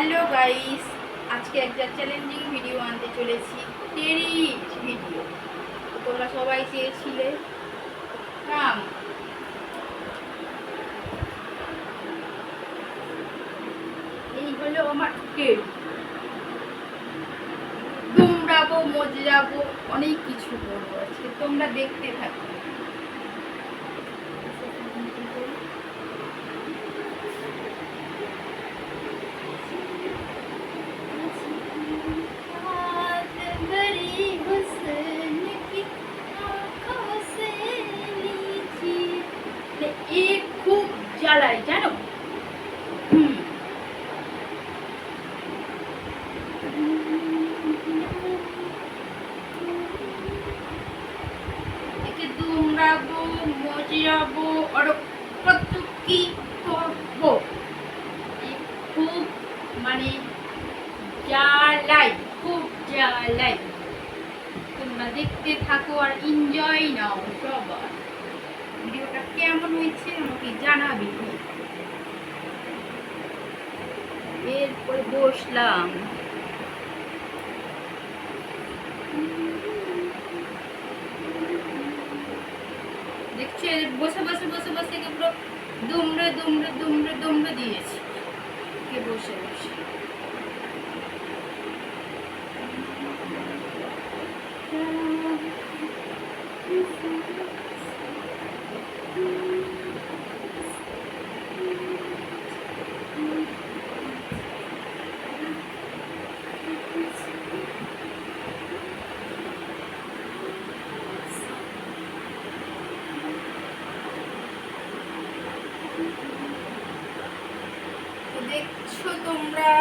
Hello guys, আজকে একটা challenging video আনতে চলেছি টেরিট ভিডিও তোমরা সবাই চেয়েছিলে, নাম? এই হলো আমার টেরি দুমড়াবো মজরাবো অনেক কিছু করব আজকে, তোমরা দেখতে থাকো। জ্বালায় জানো দুমড়াবো করব? খুব মানে জ্বালাই তোমরা দেখতে থাকো আর এনজয় নাও সবার। ভিডিওটা কেমন হয়েছে আমাকে জানাবি এরপরে বসলাম। দেখছ বসে বসে বসে বসে একে পুরো দুমড়ে দুমড়ে দুমড়ে দুমড়ে দিয়েছি। কে বসে বসে? তো দেখছ তোমরা?